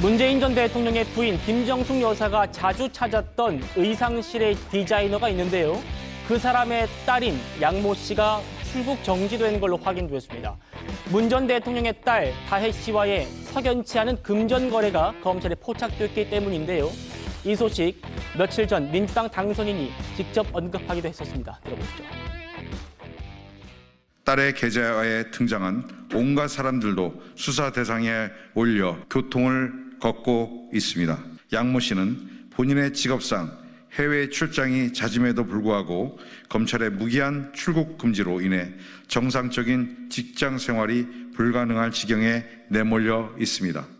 문재인 전 대통령의 부인 김정숙 여사가 자주 찾았던 의상실의 디자이너가 있는데요. 그 사람의 딸인 양모 씨가 출국 정지된 걸로 확인되었습니다. 문 전 대통령의 딸 다혜 씨와의 석연치 않은 금전 거래가 검찰에 포착됐기 때문인데요. 이 소식 며칠 전 민주당 당선인이 직접 언급하기도 했었습니다. 들어보시죠. 딸의 계좌에 등장한 온갖 사람들도 수사 대상에 올려 교통을 걷고 있습니다. 양모 씨는 본인의 직업상 해외 출장이 잦음에도 불구하고 검찰의 무기한 출국 금지로 인해 정상적인 직장 생활이 불가능할 지경에 내몰려 있습니다.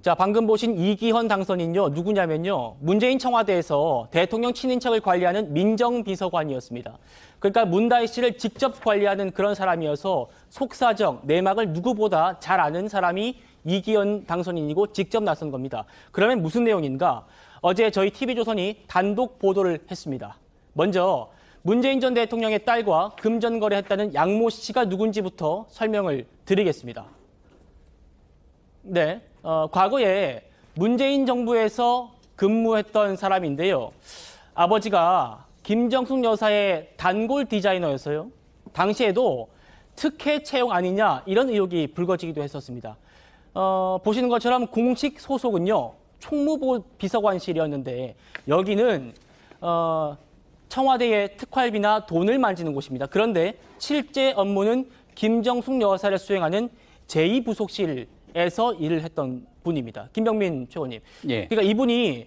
자, 방금 보신 이기헌 당선인요, 누구냐면요. 문재인 청와대에서 대통령 친인척을 관리하는 민정비서관이었습니다. 그러니까 문다희 씨를 직접 관리하는 그런 사람이어서 속사정, 내막을 누구보다 잘 아는 사람이 이기헌 당선인이고 직접 나선 겁니다. 그러면 무슨 내용인가? 어제 저희 TV조선이 단독 보도를 했습니다. 먼저 문재인 전 대통령의 딸과 금전 거래했다는 양모 씨가 누군지부터 설명을 드리겠습니다. 네, 어, 과거에 문재인 정부에서 근무했던 사람인데요. 아버지가 김정숙 여사의 단골 디자이너였어요. 당시에도 특혜 채용 아니냐 이런 의혹이 불거지기도 했었습니다. 어, 보시는 것처럼 공식 소속은요 총무부 비서관실이었는데 여기는 어, 청와대의 특활비나 돈을 만지는 곳입니다. 그런데 실제 업무는 김정숙 여사를 수행하는 제2부속실 에서 일을 했던 분입니다. 김병민 최고님. 예. 그러니까 이분이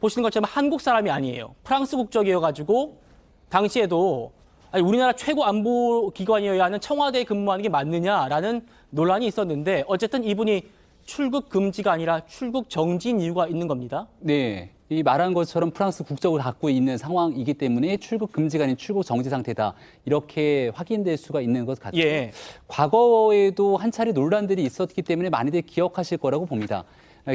보시는 것처럼 한국 사람이 아니에요. 프랑스 국적이어가지고 당시에도 아니, 우리나라 최고 안보 기관이어야 하는 청와대에 근무하는 게 맞느냐라는 논란이 있었는데 어쨌든 이분이 출국 금지가 아니라 출국 정지인 이유가 있는 겁니다. 네. 이 말한 것처럼 프랑스 국적을 갖고 있는 상황이기 때문에 출국 금지가 아닌 출국 정지 상태다. 이렇게 확인될 수가 있는 것 같아요. 예. 과거에도 한 차례 논란들이 있었기 때문에 많이들 기억하실 거라고 봅니다.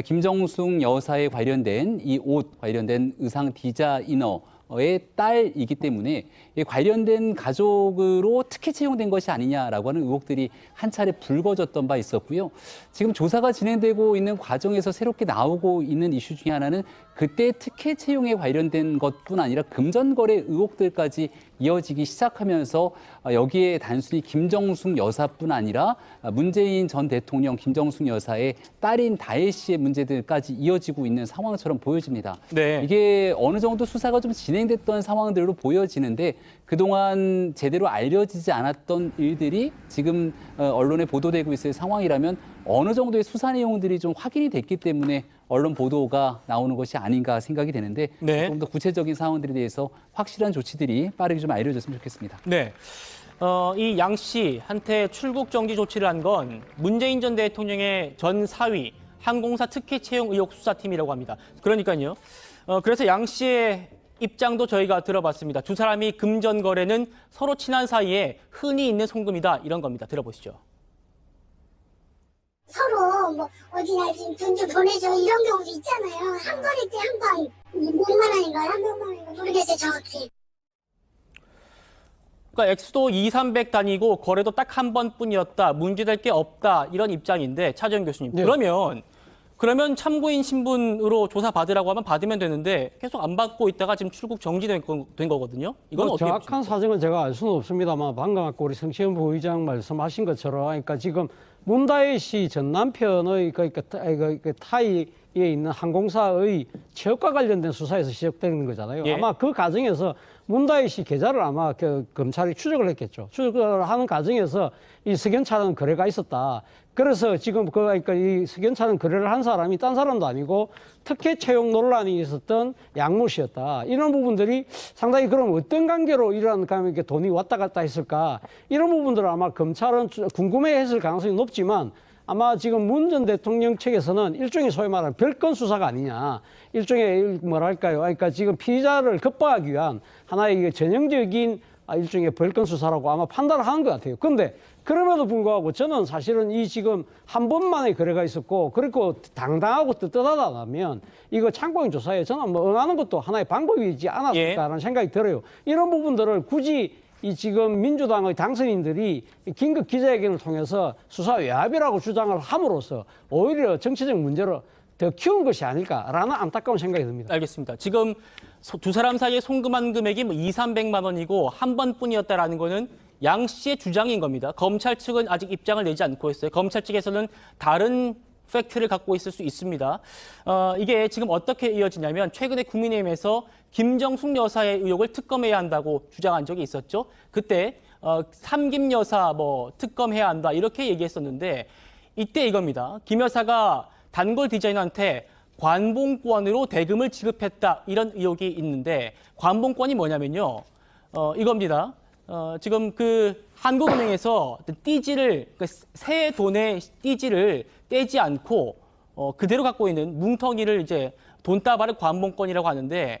김정숙 여사에 관련된 이 옷 관련된 의상 디자이너 의 딸이기 때문에 이 관련된 가족으로 특혜 채용된 것이 아니냐라고 하는 의혹들이 한 차례 불거졌던 바 있었고요. 지금 조사가 진행되고 있는 과정에서 새롭게 나오고 있는 이슈 중에 하나는 그때 특혜 채용에 관련된 것뿐 아니라 금전거래 의혹들까지 이어지기 시작하면서 여기에 단순히 김정숙 여사뿐 아니라 문재인 전 대통령 김정숙 여사의 딸인 다혜 씨의 문제들까지 이어지고 있는 상황처럼 보여집니다. 네. 이게 어느 정도 수사가 좀 진행됐던 상황들로 보여지는데 그동안 제대로 알려지지 않았던 일들이 지금 어, 언론에 보도되고 있을 상황이라면 어느 정도의 수사 내용들이 좀 확인이 됐기 때문에 언론 보도가 나오는 것이 아닌가 생각이 되는데 네. 좀더 구체적인 상황들에 대해서 확실한 조치들이 빠르게 좀 알려졌으면 좋겠습니다. 네. 어, 이 양 씨한테 출국 정지 조치를 한 건 문재인 전 대통령의 전 사위 항공사 특혜 채용 의혹 수사팀이라고 합니다. 그러니까요. 어, 그래서 양 씨의 입장도 저희가 들어봤습니다. 두 사람이 금전 거래는 서로 친한 사이에 흔히 있는 송금이다 이런 겁니다. 들어보시죠. 뭐 어디나 좀돈 좀 보내줘 이런 경우도 있잖아요. 한 거리 때한 방, 6만 원인가 한 명만 원인가 모르겠어요 정확히. 그러니까 액수도 2, 300 단위고 거래도 딱 한 번뿐이었다. 문제될 게 없다. 이런 입장인데 차재현 교수님. 네. 그러면 그러면 참고인 신분으로 조사 받으라고 하면 받으면 되는데 계속 안 받고 있다가 지금 출국 정지된 거, 된 거거든요. 이건 뭐 어떻게 정확한 보십니까? 사정은 제가 알 수는 없습니다만 방금 아까 우리 성시현 부의장 말씀하신 것처럼 그러니까 지금 문다혜 씨 전 남편의 그, 그, 그, 그 타이에 있는 항공사의 취업과 관련된 수사에서 시작되는 거잖아요. 예. 아마 그 과정에서 문다혜 씨 계좌를 아마 그 검찰이 추적을 했겠죠. 추적을 하는 과정에서 이 석연찮은 거래가 있었다. 그래서 지금 그 그러니까 이 석연찮은 거래를 한 사람이 딴 사람도 아니고 특혜 채용 논란이 있었던 양모 씨였다. 이런 부분들이 상당히 그럼 어떤 관계로 이러한 가 이렇게 돈이 왔다 갔다 했을까? 이런 부분들을 아마 검찰은 주- 궁금해했을 가능성이 높지만 아마 지금 문 전 대통령 측에서는 일종의 소위 말하는 별건 수사가 아니냐. 일종의 일- 뭐랄까요. 그러니까 지금 피의자를 급박하기 위한 하나의 전형적인 아, 일종의 벌건 수사라고 아마 판단을 하는 것 같아요. 그런데 그럼에도 불구하고 저는 사실은 이 지금 한 번만의 거래가 있었고 그리고 당당하고 떳떳하다면 이거 참고인 조사에 저는 뭐 응하는 것도 하나의 방법이지 않았을까라는 생각이 들어요. 이런 부분들을 굳이 이 지금 민주당의 당선인들이 이 긴급 기자회견을 통해서 수사 외압이라고 주장을 함으로써 오히려 정치적 문제로 더 키운 것이 아닐까라는 안타까운 생각이 듭니다. 알겠습니다. 지금 소- 두 사람 사이에 송금한 금액이 뭐 2, 300만 원이고 한 번뿐이었다라는 거는 양 씨의 주장인 겁니다. 검찰 측은 아직 입장을 내지 않고 있어요. 검찰 측에서는 다른 팩트를 갖고 있을 수 있습니다. 어, 이게 지금 어떻게 이어지냐면 최근에 국민의힘에서 김정숙 여사의 의혹을 특검해야 한다고 주장한 적이 있었죠. 그때 어, 삼김 여사 뭐 특검해야 한다 이렇게 얘기했었는데 이때 이겁니다. 김 여사가 단골 디자이너한테 관봉권으로 대금을 지급했다 이런 의혹이 있는데 관봉권이 뭐냐면요. 어, 이겁니다. 어, 지금 그 한국은행에서 띠지를 그 새 돈의 띠지를 떼지 않고 어, 그대로 갖고 있는 뭉텅이를 이제 돈다발을 관봉권이라고 하는데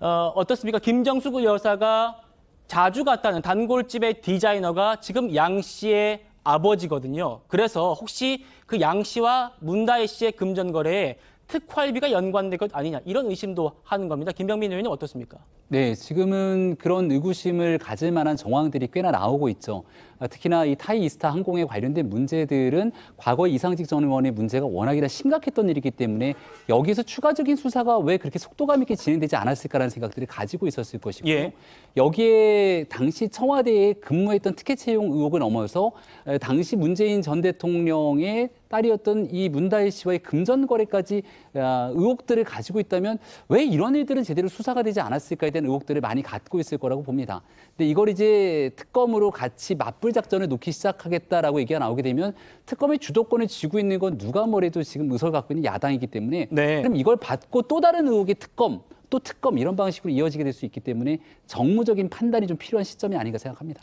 어, 어떻습니까? 김정숙 여사가 자주 갔다는 단골집의 디자이너가 지금 양 씨의 아버지거든요. 그래서 혹시 그 양 씨와 문다혜 씨의 금전 거래에 특활비가 연관된 것 아니냐 이런 의심도 하는 겁니다. 김병민 의원님 어떻습니까? 네, 지금은 그런 의구심을 가질 만한 정황들이 꽤나 나오고 있죠. 아, 특히나 이 타이 이스타 항공에 관련된 문제들은 과거 이상직 전 의원의 문제가 워낙이나 심각했던 일이기 때문에 여기서 추가적인 수사가 왜 그렇게 속도감 있게 진행되지 않았을까라는 생각들을 가지고 있었을 것이고요. 예. 여기에 당시 청와대에 근무했던 특혜 채용 의혹을 넘어서 에, 당시 문재인 전 대통령의 딸이었던 이 문다혜 씨와의 금전 거래까지 아, 의혹들을 가지고 있다면 왜 이런 일들은 제대로 수사가 되지 않았을까에 대한 의혹들을 많이 갖고 있을 거라고 봅니다. 근데 이걸 이제 특검으로 같이 맞불 작전을 놓기 시작하겠다라고 얘기가 나오게 되면 특검의 주도권을 쥐고 있는 건 누가 뭐래도 지금 의석을 갖고 있는 야당이기 때문에 네. 그럼 이걸 받고 또 다른 의혹의 특검 또 특검 이런 방식으로 이어지게 될 수 있기 때문에 정무적인 판단이 좀 필요한 시점이 아닌가 생각합니다.